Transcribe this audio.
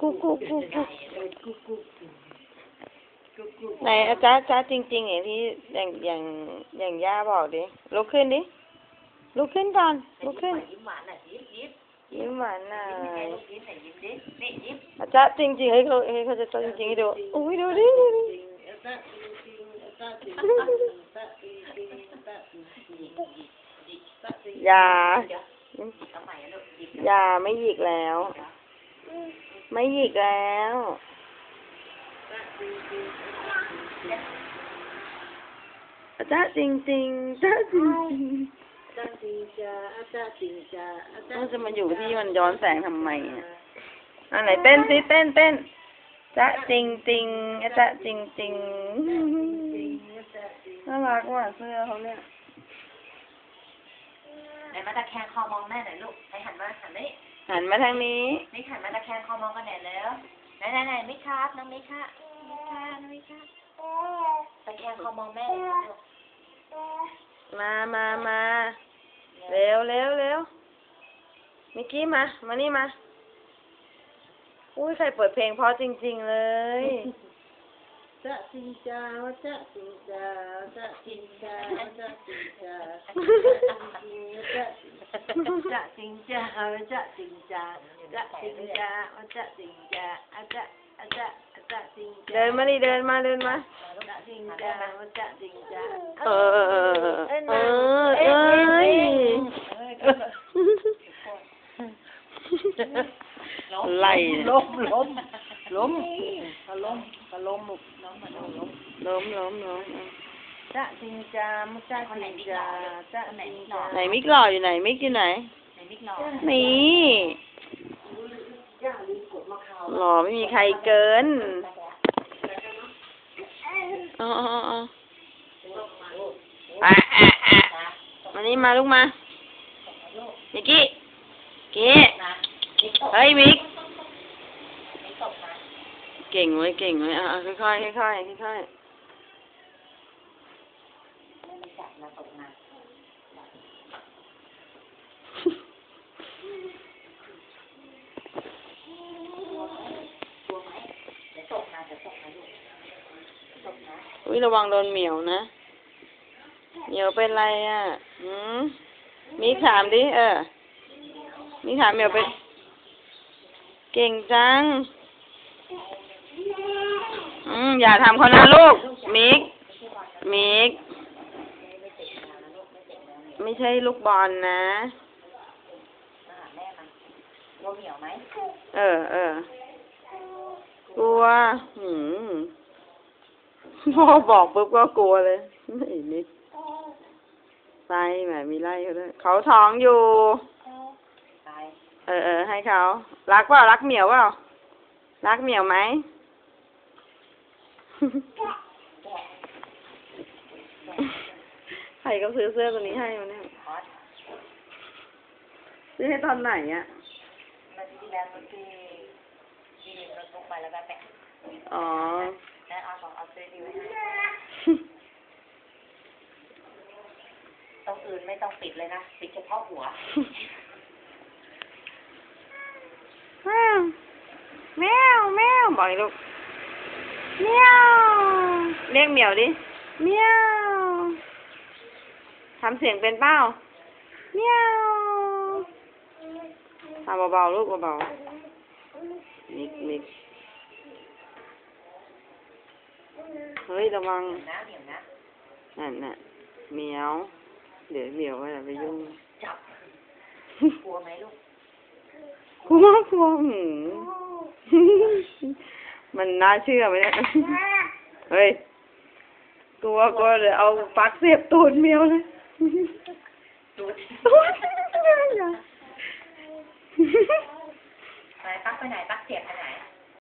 กุ๊กกุ๊กกุ๊กกุ๊กไหนอาจารย์อาจารย์จริงๆอย่างที่อย่างอย่างอย่างย่าบอกดิลุกขึ้นดิลุกขึ้นก่อนลุกขึ้นยิ้มหวานหน่อยยิ้มยิ้มยิ้มหวานหน่อยอาจารย์จริงๆให้เขาให้เขาจะจริงๆให้ดูอุ้ยดูดิดูดิอย่าทำไมอะลูกยิ้มอย่าไม่หยิกแล้ว ไม่หยิกแล้วอาจารย์จริงๆอาจารย์จริงๆเราจะมาอยู่ที่มันย้อนแสงทำไมอะอันไหนเต้นสิเต้นเต้นจ๊ะจริงจริงๆอาจารย์จริงจริงน่ารักว่ะเสื้อเขาเนี่ยไหนมาตะแคงคอมองแม่หน่อยลูกไหนหันมาหันนี่ หันมาทางนี้นี่หันมาตะแคงคอมองกันแหน่แล้วไหนไหนไหนไม่ครับน้องไม่ค่ะไม่ค่ะน้องไม่ค่ะตะแคงคอมองแม่หน่อยลูกมามามาเร็วเร็วเร็วมิกกี้มา มานี่มา อุ้ยใครเปิดเพลงเพราะจริง ๆเลยจะจริงจ้าจะจริงจ้าจะจริงจ้าจะจริงจ้า จะจริงจ้าจะจริงจ้าจะจริงจ้าจะจริงจ้าจะจะจะจริงเดินมาดิเดินมาเดินมาจะจริงจ้าจะจริงจ้าเออเออเออเออเอ้ยไล่ล้มล้มล้มกะล้มกะล้มลูกน้องมาล้มล้มล้มล้มล้ม จะจริงจ้าจะจริงจ้าจะจริงจ้าไหนมิกหล่ออยู่ไหนมิกอยู่ไหนไหนมิกรอนี่หล่อไม่มีใครเกินเอ๋อาเอ๋อาอะอะอะมานี่มาลูกมามิกกี้กี้เฮ้ยมิก เก่งเว้ยเก่งเว้ยอะอะค่อยๆค่อยๆค่อยๆ อุ้ยระวังโดนเหมียวนะเหมียวเป็นไรอะหืมมีถามดิเออ มีถามเหมียวเป็น เก่งจัง อืมอย่าทำเขานะลูก มิก มิก ไม่ใช่ลูกบอลนะมาหาแม่มันกลัวเหมียวไหมเออเออ กลัว หืมพ่อบอกปุ๊บก็กลัวเลยไอ้นิดไส้แหมมีไล่เขาด้วยเขาท้องอยู่ตายเออเออให้เขา รักเปล่ารักเหมียวเปล่ารักเหมียวไหม ใครก็ซื้อเสื้อตัวนี้ให้มันเนี่ยคอสซื้อให้ตอนไหนอะมา ที่แล้วมันที่ที่รถลงไปแล้วก็แปะอ๋อ แล้วเอาของเอาซื้อดีไว้ให้ตรงอื่นไม่ต้องปิดเลยนะ ปิดเฉพาะหัว แมว แมว แมว บอกอีกลูกเมียว เรียกเหมียวดิ เมียวทำเสียงเป็นเป้าเมียวทำเบาๆลูกเบาๆ มิกมิกเฮ้ยระวังนั่นน่ะเหมียว เดี๋ยวเหมียวก็จะไปยุ่งจับกลัวไหมลูกกลัวกลัวหืมมันน่าเชื่อไหมเนี่ยเฮ้ยกลัวกลัวเดี๋ยเอาปักเสียบตูดเมียวเลยดูดตูดอย่า ไหนปลั๊กเสียบอันไหน